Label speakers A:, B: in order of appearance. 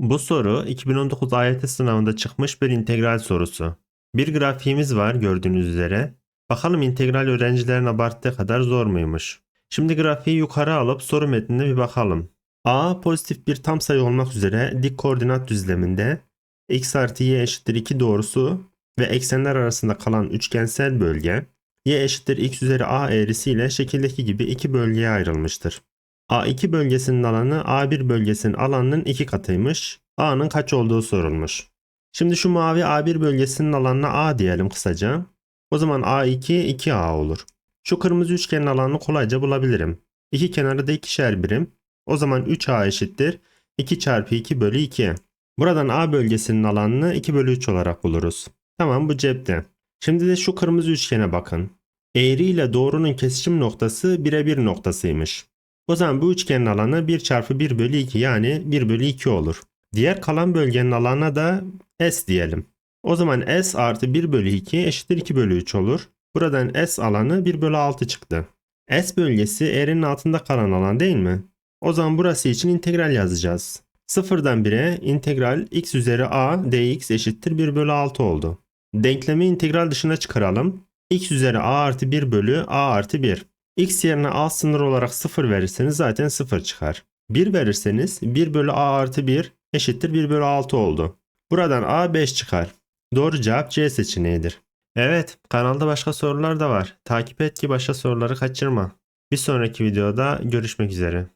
A: Bu soru 2019 AYT sınavında çıkmış bir integral sorusu. Bir grafiğimiz var gördüğünüz üzere. Bakalım integral öğrencilerin abarttığı kadar zor muymuş? Şimdi grafiği yukarı alıp soru metnine bir bakalım. A pozitif bir tam sayı olmak üzere dik koordinat düzleminde x artı y eşittir 2 doğrusu ve eksenler arasında kalan üçgensel bölge y eşittir x üzeri a eğrisiyle şekildeki gibi iki bölgeye ayrılmıştır. A2 bölgesinin alanı A1 bölgesinin alanının iki katıymış. A'nın kaç olduğu sorulmuş. Şimdi şu mavi A1 bölgesinin alanına A diyelim kısaca. O zaman A2 2A olur. Şu kırmızı üçgenin alanını kolayca bulabilirim. İki kenarı da ikişer birim. O zaman 3A eşittir 2 çarpı 2 bölü 2. Buradan A bölgesinin alanını 2 bölü 3 olarak buluruz. Tamam bu cepte. Şimdi de şu kırmızı üçgene bakın. Eğri ile doğrunun kesişim noktası birebir noktasıymış. O zaman bu üçgenin alanı 1 çarpı 1 bölü 2 yani 1 bölü 2 olur. Diğer kalan bölgenin alanına da S diyelim. O zaman S artı 1 bölü 2 eşittir 2 bölü 3 olur. Buradan S alanı 1 bölü 6 çıktı. S bölgesi eğrinin altında kalan alan değil mi? O zaman burası için integral yazacağız. Sıfırdan 1'e integral x üzeri a dx eşittir 1 bölü 6 oldu. Denklemi integral dışına çıkaralım. x üzeri a artı 1 bölü a artı 1. x yerine a sınır olarak 0 verirseniz zaten 0 çıkar. 1 verirseniz 1 bölü a artı 1 eşittir 1 bölü 6 oldu. Buradan a 5 çıkar. Doğru cevap C seçeneğidir. Evet kanalda başka sorular da var. Takip et ki başka soruları kaçırma. Bir sonraki videoda görüşmek üzere.